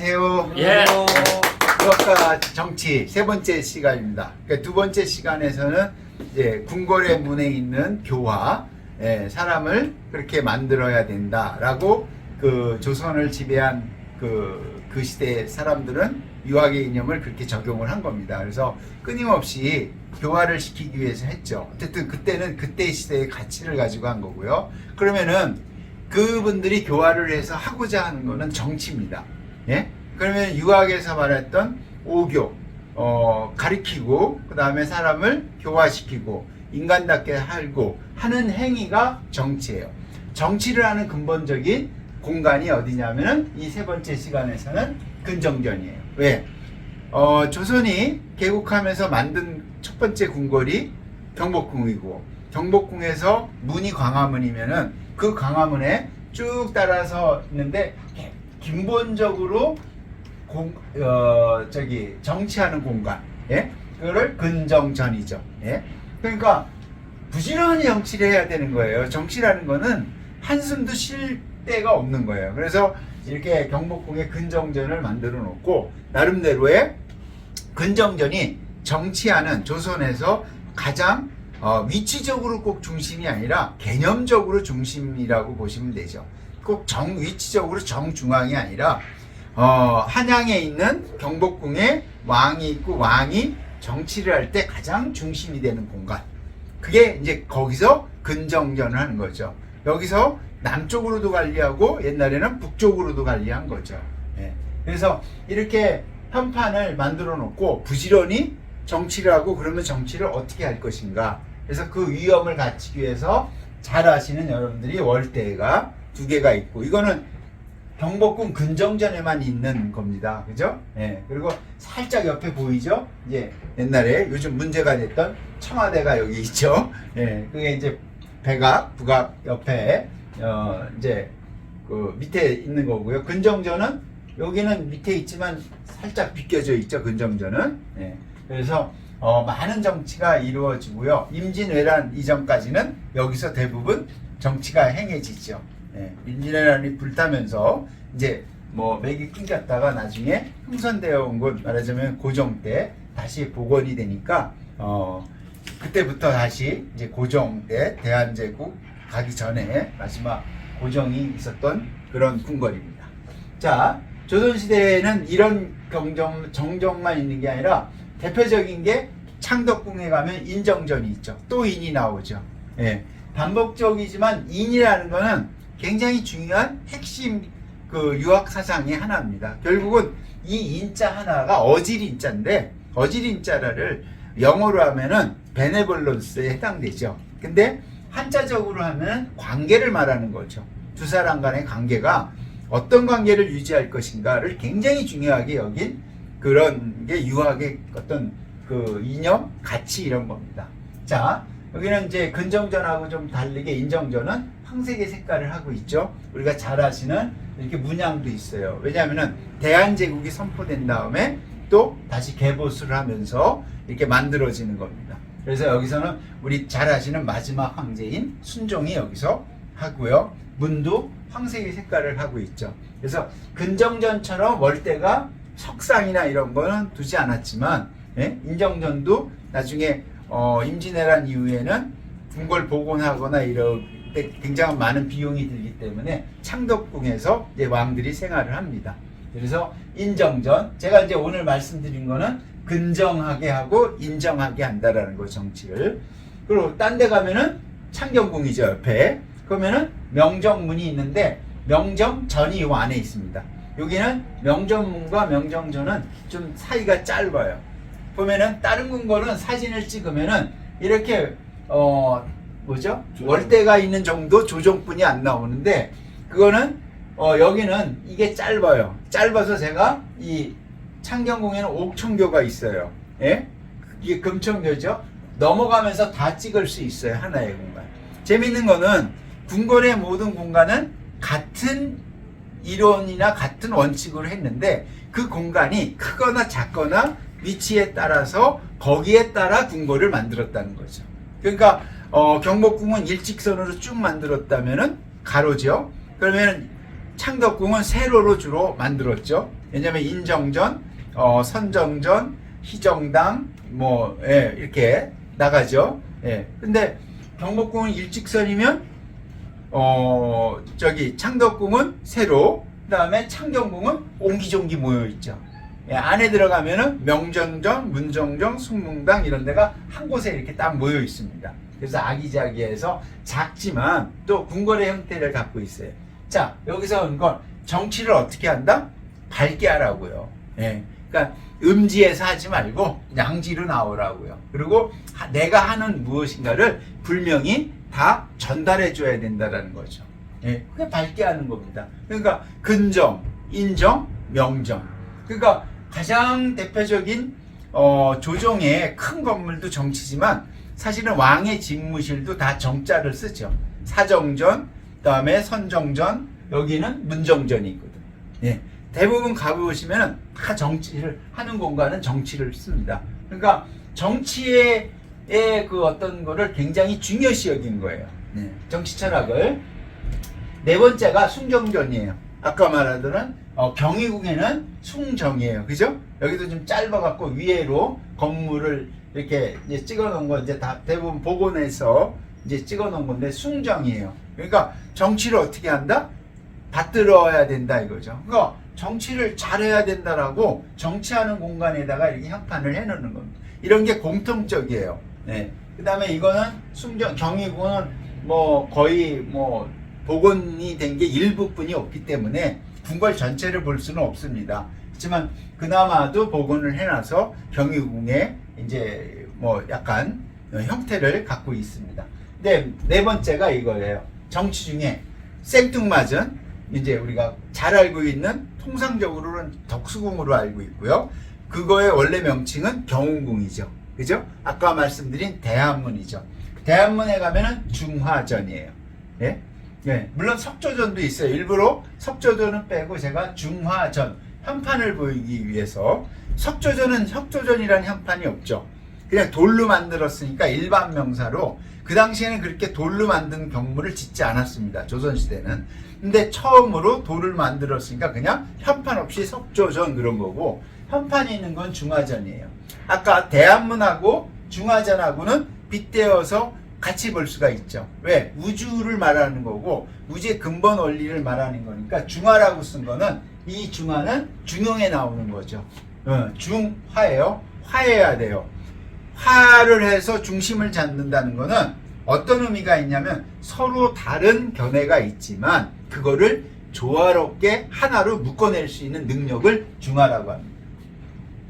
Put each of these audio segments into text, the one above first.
안녕하세요. 예. 유학과 정치 세 번째 시간입니다. 그러니까 두 번째 시간에서는 이제 궁궐의 문에 있는 교화, 예, 사람을 그렇게 만들어야 된다라고 그 조선을 지배한 그, 그 시대 사람들은 유학의 이념을 그렇게 적용을 한 겁니다. 그래서 끊임없이 교화를 시키기 위해서 했죠. 어쨌든 그때는 그때 시대의 가치를 가지고 한 거고요. 그러면은 그분들이 교화를 해서 하고자 하는 거는 정치입니다. 예? 그러면 유학에서 말했던 오교, 어, 가리키고, 그 다음에 사람을 교화시키고, 인간답게 살고 하는 행위가 정치예요. 정치를 하는 근본적인 공간이 어디냐면은 이 세 번째 시간에서는 근정전이에요. 왜? 어, 조선이 개국하면서 만든 첫 번째 궁궐이 경복궁이고, 경복궁에서 문이 광화문이면은 그 광화문에 쭉 따라서 있는데 기본적으로 공, 어, 저기 정치하는 공간, 예, 그거를 근정전이죠. 예, 그러니까 부지런히 정치를 해야 되는 거예요. 정치라는 거는 한숨도 쉴 데가 없는 거예요. 그래서 이렇게 경복궁에 근정전을 만들어 놓고 나름대로의 근정전이 정치하는 조선에서 가장 어, 위치적으로 꼭 중심이 아니라 개념적으로 중심이라고 보시면 되죠. 꼭 정 위치적으로 정중앙이 아니라 어, 한양에 있는 경복궁에 왕이 있고 왕이 정치를 할 때 가장 중심이 되는 공간. 그게 이제 거기서 근정전을 하는 거죠. 여기서 남쪽으로도 관리하고 옛날에는 북쪽으로도 관리한 거죠. 예. 그래서 이렇게 현판을 만들어 놓고 부지런히 정치를 하고 그러면 정치를 어떻게 할 것인가. 그래서 그 위험을 갖추기 위해서 잘 아시는 여러분들이 월대가 두 개가 있고 이거는 경복궁 근정전에만 있는 겁니다. 그죠? 예. 그리고 살짝 옆에 보이죠? 이제 옛날에 요즘 문제가 됐던 청와대가 여기 있죠. 예. 그게 이제 백악, 북악 옆에 어 이제 그 밑에 있는 거고요. 근정전은 여기는 밑에 있지만 살짝 비껴져 있죠. 근정전은. 예. 그래서 어, 많은 정치가 이루어지고요. 임진왜란 이전까지는 여기서 대부분 정치가 행해지죠. 예, 임진왜란이 불타면서 이제 뭐 맥이 끊겼다가 나중에 흥선되어 온 곳 말하자면 고종 때 다시 복원이 되니까 어 그때부터 다시 이제 고종 때 대한제국 가기 전에 마지막 고종이 있었던 그런 궁궐입니다. 자 조선시대에는 이런 경정 정정만 있는 게 아니라 대표적인 게 창덕궁에 가면 인정전이 있죠. 또 인이 나오죠. 예. 반복적이지만 인이라는 거는 굉장히 중요한 핵심 그 유학 사상의 하나입니다. 결국은 이 인자 하나가 어질 인자인데 어질 인자를 영어로 하면은 베네볼런스에 해당되죠. 근데 한자적으로 하면 관계를 말하는 거죠. 두 사람 간의 관계가 어떤 관계를 유지할 것인가를 굉장히 중요하게 여긴 그런 게 유학의 어떤 그 이념, 가치 이런 겁니다. 자, 여기는 이제 근정전하고 좀 다르게 인정전은 황색의 색깔을 하고 있죠. 우리가 잘 아시는 이렇게 문양도 있어요. 왜냐하면은 대한제국이 선포된 다음에 또 다시 개보수를 하면서 이렇게 만들어지는 겁니다. 그래서 여기서는 우리 잘 아시는 마지막 황제인 순종이 여기서 하고요. 문도 황색의 색깔을 하고 있죠. 그래서 근정전처럼 월대가 석상이나 이런 거는 두지 않았지만 예? 인정전도 나중에 어, 임진왜란 이후에는 궁궐 복원하거나 이럴 때 굉장히 많은 비용이 들기 때문에 창덕궁에서 이제 왕들이 생활을 합니다. 그래서 인정전 제가 이제 오늘 말씀드린 거는 근정하게 하고 인정하게 한다라는 거 정치를 그리고 딴 데 가면은 창경궁이죠 옆에 그러면은 명정문이 있는데 명정전이 요 안에 있습니다. 여기는 명정문과 명정전은 좀 사이가 짧아요. 보면은 다른 궁궐은 사진을 찍으면은 이렇게 어 뭐죠 월대가 있는 정도 조정뿐이 안 나오는데 그거는 어 여기는 이게 짧아요. 짧아서 제가 이 창경궁에는 옥청교가 있어요. 예? 이게 금청교죠. 넘어가면서 다 찍을 수 있어요 하나의 공간. 재밌는 거는 궁궐의 모든 공간은 같은 이론이나 같은 원칙으로 했는데 그 공간이 크거나 작거나 위치에 따라서 거기에 따라 궁궐을 만들었다는 거죠. 그러니까 어, 경복궁은 일직선으로 쭉 만들었다면은 가로죠. 그러면 창덕궁은 세로로 주로 만들었죠. 왜냐면 인정전, 어, 선정전, 희정당, 뭐, 예, 이렇게 나가죠. 예. 근데 경복궁은 일직선이면, 어, 저기 창덕궁은 세로, 그 다음에 창경궁은 옹기종기 모여 있죠. 예, 안에 들어가면은 명정정, 문정정, 숙문당 이런 데가 한 곳에 이렇게 딱 모여 있습니다. 그래서 아기자기해서 작지만 또 궁궐의 형태를 갖고 있어요. 자, 여기서 온건 정치를 어떻게 한다? 밝게 하라고요. 예. 그러니까 음지에서 하지 말고 양지로 나오라고요. 그리고 하- 내가 하는 무엇인가를 분명히 다 전달해 줘야 된다라는 거죠. 예. 그게 밝게 하는 겁니다. 그러니까 근정, 인정, 명정. 그러니까 가장 대표적인 어, 조정의 큰 건물도 정치지만 사실은 왕의 집무실도 다 정자를 쓰죠. 사정전, 그다음에 선정전, 여기는 문정전이거든. 예. 대부분 가보시면은 다 정치를 하는 공간은 정치를 씁니다. 그러니까 정치의 의그 어떤 거를 굉장히 중요시 여긴 거예요. 네. 정치 철학을 네 번째가 숭정전이에요. 아까 말하던 어, 경희궁에는 숭정이에요. 그죠? 여기도 좀 짧아갖고 위에로 건물을 이렇게 이제 찍어 놓은 거 이제 다 대부분 복원해서 이제 찍어 놓은 건데 숭정이에요. 그러니까 정치를 어떻게 한다? 받들어야 된다 이거죠. 그러니까 정치를 잘해야 된다라고 정치하는 공간에다가 이렇게 향판을 해놓는 겁니다. 이런 게 공통적이에요. 네. 그 다음에 이거는 숭정, 경희궁은 뭐 거의 뭐 복원이 된 게 일부분이 없기 때문에 궁궐 전체를 볼 수는 없습니다. 하지만 그나마도 복원을 해놔서 경희궁에 이제 뭐 약간 형태를 갖고 있습니다. 근데 네 번째가 이거예요. 정치 중에 생뚱맞은 이제 우리가 잘 알고 있는 통상적으로는 덕수궁으로 알고 있고요. 그거의 원래 명칭은 경운궁이죠. 그죠? 아까 말씀드린 대한문이죠. 대한문에 가면은 중화전이에요. 예? 예. 물론 석조전도 있어요. 일부러 석조전은 빼고 제가 중화전 현판을 보이기 위해서 석조전은 석조전이라는 현판이 없죠. 그냥 돌로 만들었으니까 일반 명사로 그 당시에는 그렇게 돌로 만든 경물을 짓지 않았습니다. 조선시대는. 근데 처음으로 돌을 만들었으니까 그냥 현판 없이 석조전 그런 거고 현판이 있는 건 중화전이에요. 아까 대한문하고 중화전하고는 빗대어서 같이 볼 수가 있죠. 왜? 우주를 말하는 거고 우주의 근본 원리를 말하는 거니까 중화라고 쓴 거는 이 중화는 중용에 나오는 거죠. 어, 중화예요. 화해야 돼요. 화를 해서 중심을 잡는다는 거는 어떤 의미가 있냐면 서로 다른 견해가 있지만 그거를 조화롭게 하나로 묶어낼 수 있는 능력을 중화라고 합니다.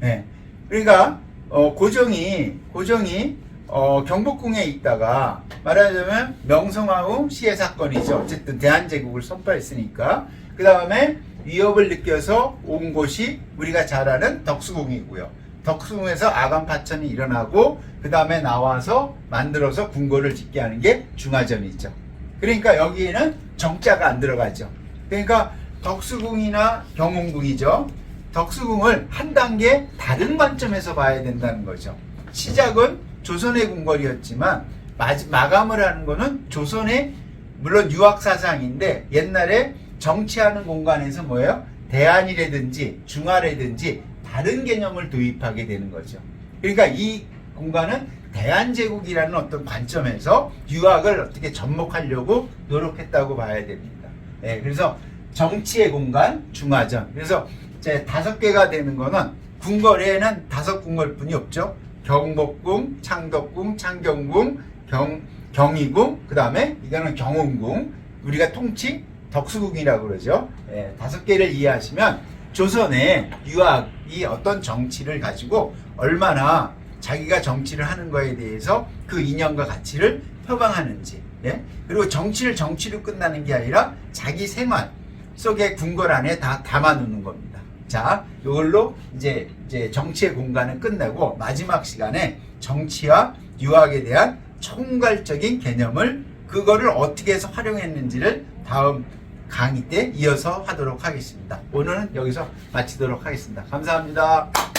예. 그러니까 어, 고정이 고정이 어, 경복궁에 있다가 말하자면 명성황후 시해 사건이죠. 어쨌든 대한제국을 선포했으니까 그 다음에 위협을 느껴서 온 곳이 우리가 잘 아는 덕수궁이고요. 덕수궁에서 아간 파천이 일어나고 그 다음에 나와서 만들어서 궁궐을 짓게 하는 게 중화전이죠. 그러니까 여기에는 정자가 안 들어가죠. 그러니까 덕수궁이나 경운궁이죠. 덕수궁을 한 단계 다른 관점에서 봐야 된다는 거죠. 시작은 조선의 궁궐이었지만 마지- 마감을 하는 거는 조선의 물론 유학 사상인데 옛날에 정치하는 공간에서 뭐예요? 대안이라든지 중화라든지 다른 개념을 도입하게 되는 거죠. 그러니까 이 공간은 대한제국이라는 어떤 관점에서 유학을 어떻게 접목하려고 노력했다고 봐야 됩니다. 네, 그래서 정치의 공간, 중화전. 그래서 이제 다섯 개가 되는 거는 궁궐에는 다섯 궁궐뿐이 없죠. 경복궁, 창덕궁, 창경궁, 경, 경희궁, 그 다음에 이거는 경운궁, 우리가 통칭 덕수궁이라고 그러죠. 예, 다섯 개를 이해하시면 조선의 유학이 어떤 정치를 가지고 얼마나 자기가 정치를 하는 거에 대해서 그 인연과 가치를 표방하는지, 예? 그리고 정치를 정치로 끝나는 게 아니라 자기 생활 속에 궁궐 안에 다 담아놓는 겁니다. 자, 이걸로 이제 이제 정치의 공간을 끝내고 마지막 시간에 정치와 유학에 대한 총괄적인 개념을 그거를 어떻게 해서 활용했는지를 다음 강의 때 이어서 하도록 하겠습니다. 오늘은 여기서 마치도록 하겠습니다. 감사합니다.